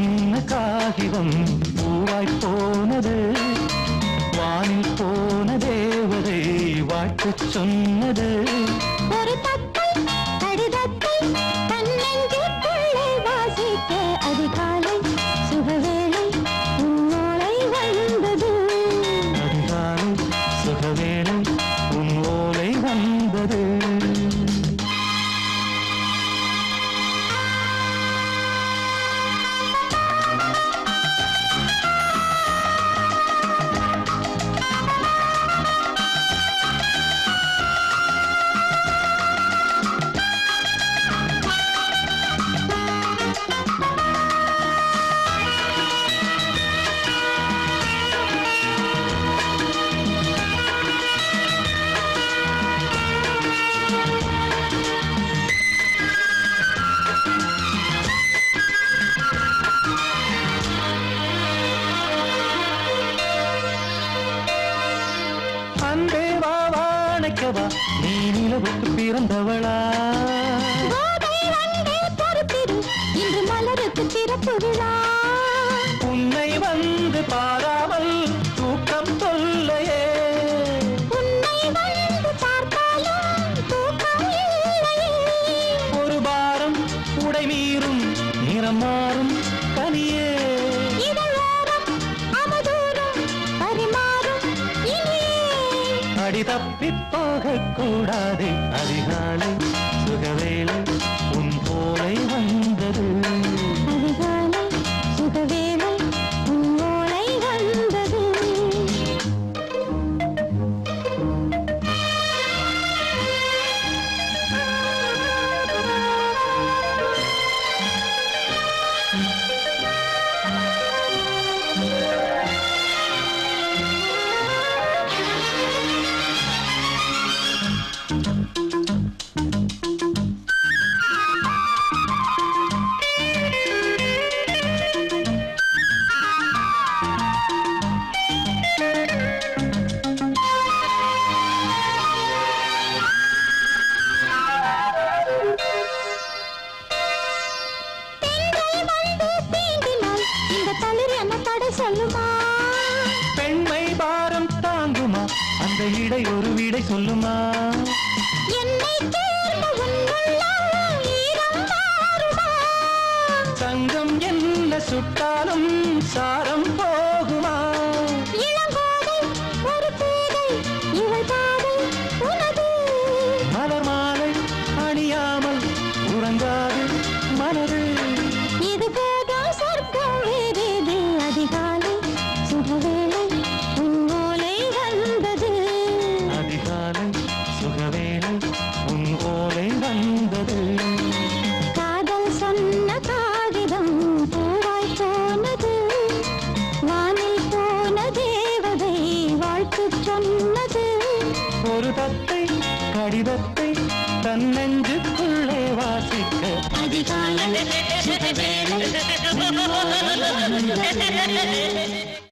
சொன்ன காகிதம் பூவாய் போனது வானில் போன தேவதை வாழ்த்து சொன்னது ஒரு தப்பு பார்க்கவா நீ நிலவுக்கு பிறந்தவளா? ஓடி தப்பி போகக்கூடாதே அதிகாலை சுகவேளை உன் போலை சொல்லுமா? பெண்மை பாரம் தாங்குமா? அந்த இடை ஒரு விடை சொல்லுமா? தங்கம் என்ன சுட்டாலும் சாரம் போ ஒரு தத்தை கடிதத்தை தன் நெஞ்சுக்குள்ளே வாசிக்க. அதிகாலை.